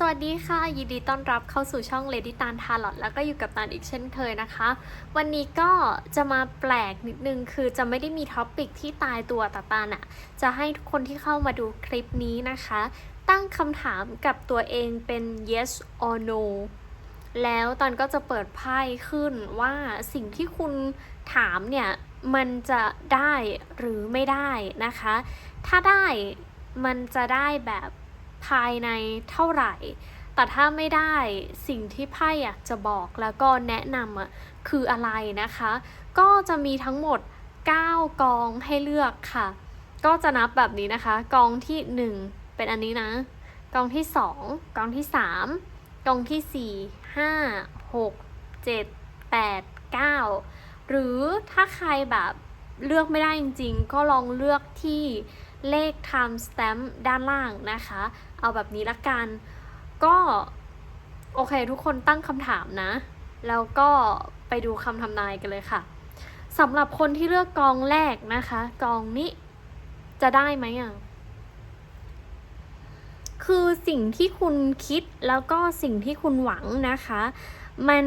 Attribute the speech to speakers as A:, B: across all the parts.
A: สวัสดีค่ะ ยินดีต้อนรับเข้าสู่ช่อง Lady ตาลทาร์ลอตแล้วก็อยู่กับตาลอีกเช่นเคยนะคะ วันนี้ก็จะมาแปลกนิดนึงคือจะไม่ได้มีท็อปิกที่ตายตัวแต่ตาลอะจะให้ทุกคนที่เข้ามาดูคลิปนี้นะคะ ตั้งคำถามกับตัวเองเป็น yes or no แล้วตอนก็จะเปิดไพ่ขึ้นว่าสิ่งที่คุณถามเนี่ยมันจะได้หรือไม่ได้นะคะ ถ้าได้มันจะได้แบบ ภายในเท่าไหร่ แต่ถ้าไม่ได้สิ่งที่ไพ่อยากจะบอกแล้วก็แนะนำอะคืออะไรนะคะ ก็จะมีทั้งหมด 9 กองให้เลือกค่ะ ก็จะนับแบบนี้นะคะ กองทีหนึ่1 เป็นอันนี้นะ กองที่ 2 กองที่ 3 กองที่ 4 5 6 7 8 9 หรือถ้าใครแบบเลือกไม่ได้จริงๆ ก็ลองเลือกที่ เลข time stamp ด้านล่างนะคะ เอาแบบนี้ละกัน ก็โอเคทุกคนตั้งคำถามนะ แล้วก็ไปดูคำทำนายกันเลยค่ะสำหรับคนที่เลือกกองแรกนะคะ กองนี้จะได้ไหมอะคือสิ่งที่คุณคิดแล้วก็สิ่งที่คุณหวังนะคะ มัน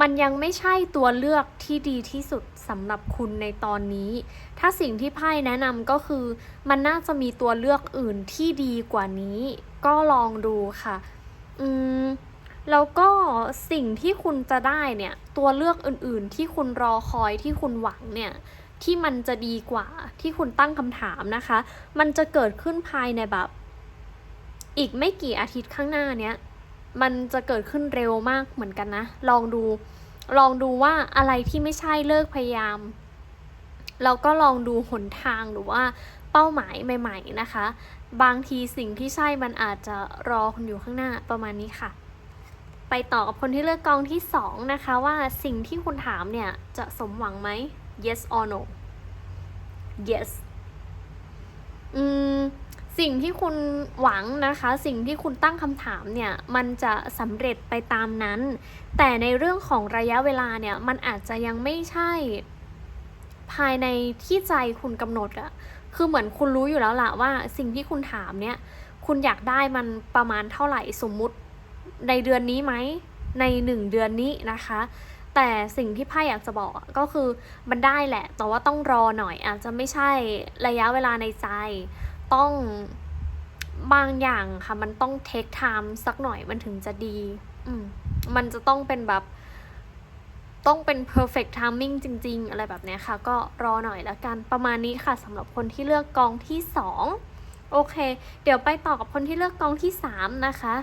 A: มันยังไม่ใช่ตัวเลือกที่ดีที่สุดสำหรับคุณในตอนนี้ ถ้าสิ่งที่ไพ่แนะนำก็คือ มันน่าจะมีตัวเลือกอื่นที่ดีกว่านี้ ก็ลองดูค่ะ อืม แล้วก็สิ่งที่คุณจะได้เนี่ย ตัวเลือกอื่น ๆ ที่คุณรอคอยที่คุณหวังเนี่ย ที่มันจะดีกว่าที่คุณตั้งคำถามนะคะ มันจะเกิดขึ้นภายในแบบ อีกไม่กี่อาทิตย์ข้างหน้าเนี้ย มันจะเกิดขึ้นเร็วมากเหมือนกันนะ ลองดู ลองดูว่าอะไรที่ไม่ใช่เลิกพยายาม แล้วก็ลองดูหนทางหรือว่าเป้าหมายใหม่ ๆนะคะ บางทีสิ่งที่ใช่มันอาจจะรอคุณอยู่ข้างหน้าประมาณนี้ค่ะ ไปต่อกับคนที่เลือกกองที่สองนะคะว่าสิ่งที่คุณถามเนี่ยจะสมหวังไหม yes or no yes อืม สิ่งที่คุณหวังนะคะ สิ่งที่คุณตั้งคำถามเนี่ย มันจะสำเร็จไปตามนั้น แต่ในเรื่องของระยะเวลาเนี่ย มันอาจจะยังไม่ใช่ ภายในที่ใจคุณกำหนดอะคือเหมือนคุณรู้อยู่แล้วล่ะว่า สิ่งที่คุณถามเนี่ย คุณอยากได้มันประมาณเท่าไหร่สมมุติในเดือนนี้ไหม ในหนึ่งเดือนนี้นะคะ แต่สิ่งที่ไพ่อยากจะบอกก็คือมันได้แหละ แต่ว่าต้องรอหน่อยอาจจะไม่ใช่ระยะเวลาในใจ ต้องบางอย่างค่ะ มันต้องเทคไทม์สักหน่อยมันถึงจะดี อืมมันจะต้องเป็นแบบ ต้องเป็น perfect timing จริง ๆ อะไรแบบเนี้ยค่ะ ก็รอหน่อยแล้วกันประมาณนี้ค่ะสำหรับคนที่เลือกกองที่สองโอเค เดี๋ยวไปต่อกับคนที่เลือกกองที่สามนะคะ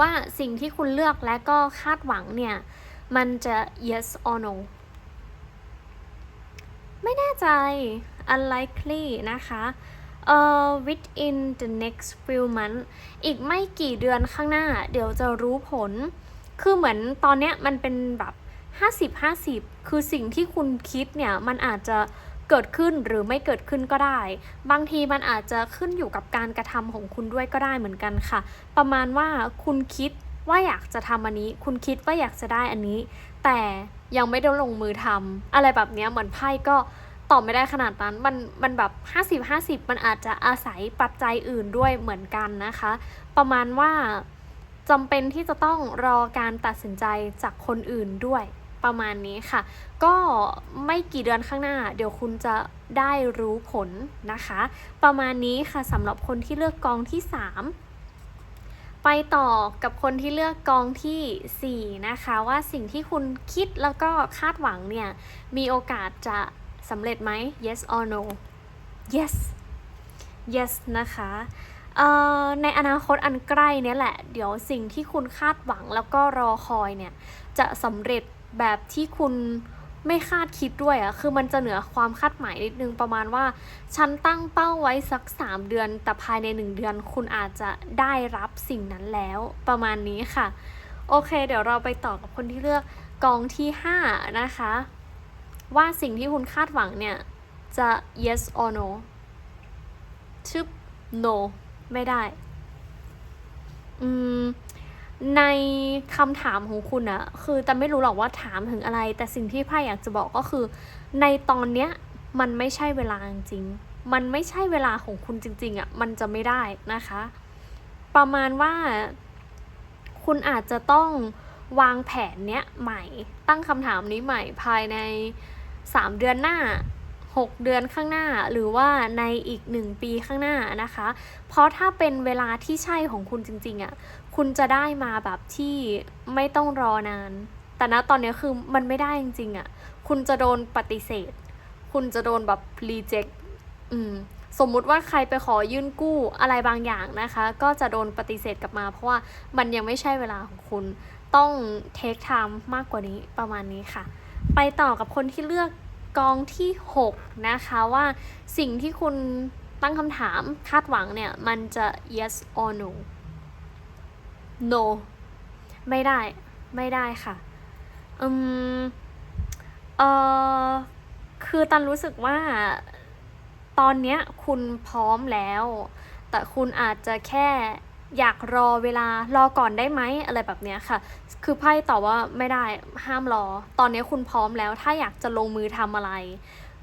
A: ว่าสิ่งที่คุณเลือกและก็คาดหวังเนี่ย มันจะ yes or no ไม่แน่ใจ unlikely นะคะ เอ่อ within the next few months อีกไม่กี่เดือนข้างหน้า เดี๋ยวจะรู้ผล คือเหมือนตอนเนี้ยมันเป็นแบบ50 50 คือสิ่งที่คุณคิดเนี่ยมันอาจจะเกิดขึ้นหรือไม่เกิดขึ้นก็ได้ บางทีมันอาจจะขึ้นอยู่กับการกระทำของคุณด้วยก็ได้เหมือนกันค่ะ ประมาณว่าคุณคิดว่าอยากจะทำอันนี้ คุณคิดว่าอยากจะได้อันนี้ แต่ยังไม่ได้ลงมือทำอะไรแบบนี้เหมือนไพ่ก็ ตอบไม่ได้ขนาดนั้น มัน มันแบบ 50 50 มันอาจจะอาศัยปัจจัยอื่นด้วยเหมือนกันนะคะ ประมาณว่าจำเป็นที่จะต้องรอการตัดสินใจจากคนอื่นด้วยประมาณนี้ค่ะ ก็ไม่กี่เดือนข้างหน้า เดี๋ยวคุณจะได้รู้ผลนะคะ ประมาณนี้ค่ะสำหรับคนที่เลือกกองที่ 3 ไปต่อกับคนที่เลือกกองทีสี่4 นะคะ ว่าสิ่งที่คุณคิดแล้วก็คาดหวังเนี่ย มีโอกาสจะ สำเร็จไหม yes or no yes yes นะคะในอนาคตอันใกล้เนี้ยแหละ เดี๋ยวสิ่งที่คุณคาดหวังแล้วก็รอคอยเนี่ย จะสำเร็จแบบที่คุณไม่คาดคิดด้วยอะคือมันจะเหนือความคาดหมายนิดนึงประมาณว่า ฉันตั้งเป้าไว้สัก 3 เดือน แต่ภายใน 1 เดือนคุณอาจจะได้รับสิ่งนั้นแล้ว ประมาณนี้ค่ะ โอเค เดี๋ยวเราไปต่อกับคนที่เลือกกองที่ 5 นะคะ ว่าสิ่งที่คุณคาดหวังเนี่ย จะ yes or no ชึบ no ไม่ได้ อืม ในคำถามของคุณอะคือแต่ไม่รู้หรอกว่าถามถึงอะไร แต่สิ่งที่ไพ่อยากจะบอกก็คือ ในตอนเนี้ย มันไม่ใช่เวลาจริง มันไม่ใช่เวลาของคุณจริง ๆอะมันจะไม่ได้นะคะ ประมาณว่าคุณอาจจะต้องวางแผนเนี้ยใหม่ ตั้งคำถามนี้ใหม่ภายใน 3 เดือนหน้า 6 เดือนข้างหน้า หรือว่าในอีก 1 ปีข้างหน้านะคะ เพราะถ้าเป็นเวลาที่ใช่ของคุณจริงๆอะ่ะคุณจะได้มาแบบที่ไม่ต้องรอนาน แต่ณตอนนี้คือมันไม่ได้จริงๆอะ่ะคุณจะโดนปฏิเสธ คุณจะโดนแบบรีเจ็คอืมสมมุติว่าใครไปขอยื่นกู้อะไรบางอย่างนะคะ ก็จะโดนปฏิเสธกลับมา เพราะว่ามันยังไม่ใช่เวลาของคุณ ต้องเทคไทม์มากกว่านี้ประมาณนี้ค่ะ ไปต่อกับคนที่เลือกกองที่ 6 นะคะว่าสิ่งที่คุณตั้งคำถามคาดหวังเนี่ย มันจะ yes or no no ไม่ได้ ไม่ได้ค่ะ อืม เออคือตันรู้สึกว่าตอนเนี้ยคุณพร้อมแล้ว แต่คุณอาจจะแค่ อยากรอเวลารอก่อนได้ไหมอะไรแบบเนี้ยค่ะ คือไพ่ตอบว่าไม่ได้ห้ามรอ ตอนนี้คุณพร้อมแล้ว ถ้าอยากจะลงมือทำอะไร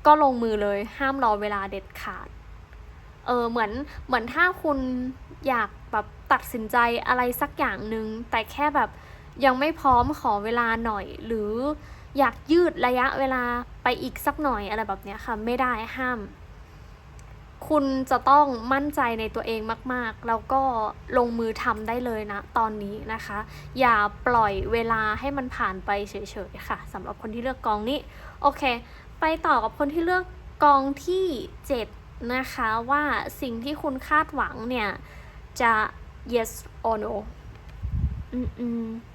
A: ก็ลงมือเลยห้ามรอเวลาเด็ดขาดเออเหมือนเหมือนถ้าคุณอยากแบบตัดสินใจอะไรสักอย่างหนึ่งแต่แค่แบบยังไม่พร้อมขอเวลาหน่อย หรืออยากยืดระยะเวลาไปอีกสักหน่อยอะไรแบบเนี้ยค่ะ ไม่ได้ห้าม คุณจะต้องมั่นใจในตัวเองมาก ๆ แล้วก็ลงมือทำได้เลยนะ ตอนนี้นะคะ อย่าปล่อยเวลาให้มันผ่านไปเฉย ๆ ค่ะสำหรับคนที่เลือกกองนี้ โอเค ไปต่อกับคนที่เลือกกองที่ 7 นะคะว่าสิ่งที่คุณคาดหวังเนี่ย จะ yes or no อืมๆ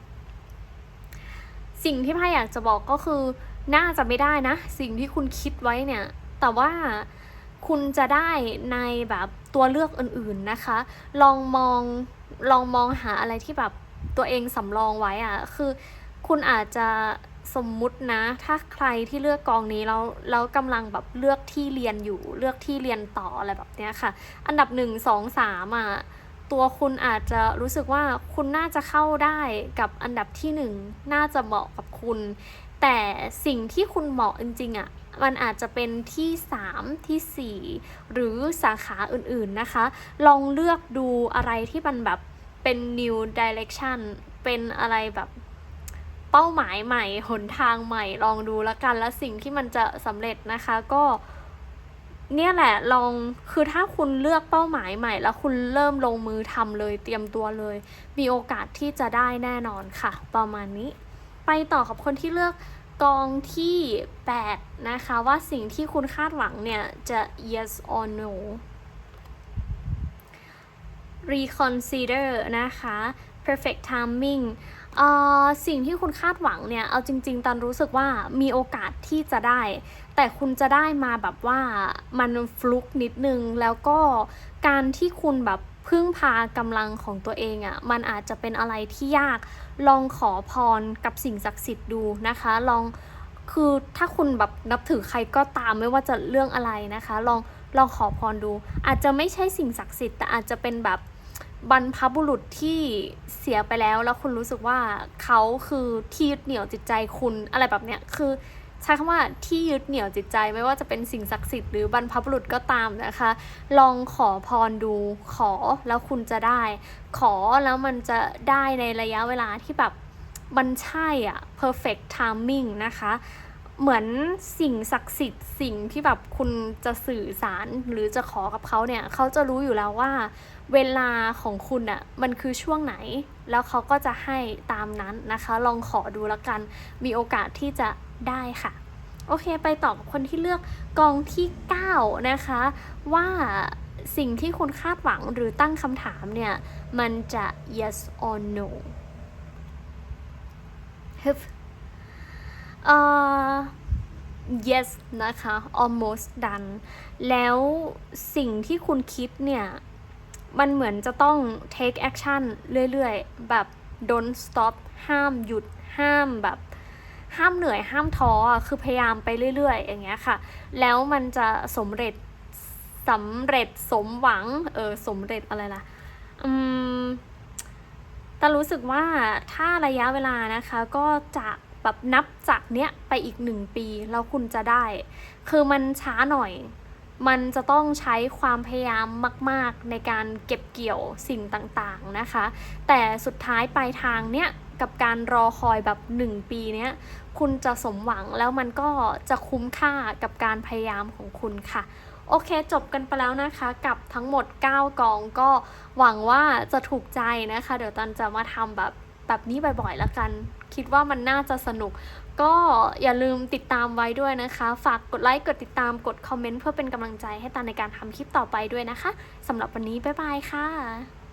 A: สิ่งที่พ่าอยากจะบอกก็คือ น่าจะไม่ได้นะ สิ่งที่คุณคิดไว้เนี่ย แต่ว่า คุณจะได้ในแบบตัวเลือกอื่นๆนะคะ ลองมองลองมองหาอะไรที่แบบตัวเองสำรองไว้อะคือคุณอาจจะสมมุตินะ ถ้าใครที่เลือกกองนี้แล้วแล้วกำลังแบบเลือกที่เรียนอยู่ เลือกที่เรียนต่ออะไรแบบเนี้ยค่ะ อันดับหนึ่งสองสามอะตัวคุณอาจจะรู้สึกว่าคุณน่าจะเข้าได้กับอันดับที่หนึ่งน่าจะเหมาะกับคุณ แต่สิ่งที่คุณเหมาะจริงๆอะ มันอาจจะเป็นที่ 3 ที่ 4 หรือสาขาอื่นๆนะคะ ลองเลือกดูอะไรที่มันแบบเป็น new direction เป็นอะไรแบบเป้าหมายใหม่ หนทางใหม่ ลองดูล้วกัน แล้วสิ่งที่มันจะสำเร็จนะคะก็เนี่ยแหละลองคือถ้าคุณเลือกเป้าหมายใหม่ แล้วคุณเริ่มลงมือทำเลยเตรียมตัวเลย มีโอกาสที่จะได้แน่นอนค่ะ ประมาณนี้ ไปต่อกับคนที่เลือก กองที่ 8 นะคะว่าสิ่งที่คุณคาดหวังเนี่ย จะ yes or no reconsider นะคะ perfect timing สิ่งที่คุณคาดหวังเนี่ยเอาจริง ๆ ตันรู้สึกว่ามีโอกาสที่จะได้ แต่คุณจะได้มาแบบว่ามันฟลุกนิดนึง แล้วก็การที่คุณแบบพึ่งพากำลังของตัวเองอะ่ะมันอาจจะเป็นอะไรที่ยากลองขอพรกับสิ่งศักดิ์สิทธิ์ดูนะคะ ลองคือถ้าคุณแบบนับถือใครก็ตามไม่ว่าจะเรื่องอะไรนะคะ ลองลองขอพรดู อาจจะไม่ใช่สิ่งศักดิ์สิทธิ์แต่อาจจะเป็นแบบ บรรพบุรุษที่เสียไปแล้วแล้วคุณรู้สึกว่าเขาคือที่ยึดเหนี่ยวจิตใจคุณอะไรแบบเนี้ยคือใช้คำว่าที่ยึดเหนี่ยวจิตใจไม่ว่าจะเป็นสิ่งศักดิ์สิทธิ์หรือบรรพบุรุษก็ตามนะคะ ลองขอพรดูขอแล้วคุณจะได้ ขอแล้วมันจะได้ในระยะเวลาที่แบบมันใช่อะ perfect timing นะคะ เหมือนสิ่งศักดิ์สิทธิ์สิ่งที่แบบคุณจะสื่อสารหรือจะขอกับเขาเนี่ยเขาจะรู้อยู่แล้วว่า เวลาของคุณอะ่ะมันคือช่วงไหน แล้วเขาก็จะให้ตามนั้นนะคะ ลองขอดูแล้วกันมีโอกาสที่จะได้ค่ะ โอเคไปต่อกับคนที่เลือกกองที่ 9 นะคะ ว่าสิ่งที่คุณคาดหวังหรือตั้งคำถามเนี่ย มันจะ yes or no เอ่อ yes นะคะ almost done แล้วสิ่งที่คุณคิดเนี่ย มันเหมือนจะต้อง take action เรื่อยๆ แบบ don't stop ห้ามหยุดห้ามแบบห้ามเหนื่อยห้ามท้อคือพยายามไปเรื่อยๆ อย่างเงี้ยค่ะ แล้วมันจะสำเร็จสำเร็จสมหวัง เออสมเร็จอะไรล่ะ อืมแต่รู้สึกว่าถ้าระยะเวลานะคะ ก็จะ แบบนับจากเนี้ยไปอีกหนึ่งปีแล้วคุณจะได้ คือมันช้าหน่อย มันจะต้องใช้ความพยายามมาก ๆ ในการเก็บเกี่ยวสิ่งต่างๆนะคะ แต่สุดท้ายปลายทางเนี้ยกับการรอคอยแบบ 1 ปีเนี้ยคุณจะสมหวังแล้วมันก็จะคุ้มค่ากับการพยายามของคุณค่ะ โอเคจบกันไปแล้วนะคะ กับทั้งหมด 9 กองก็หวังว่าจะถูกใจนะคะ เดี๋ยวตันจะมาทำแบบ แบบนี้บ่อยๆแล้วกัน คิดว่ามันน่าจะสนุก ก็อย่าลืมติดตามไว้ด้วยนะคะ ฝากกดไลค์กดติดตามกดคอมเมนต์เพื่อเป็นกำลังใจให้ตาในการทำคลิปต่อไปด้วยนะคะสำหรับวันนี้บ๊ายบายค่ะ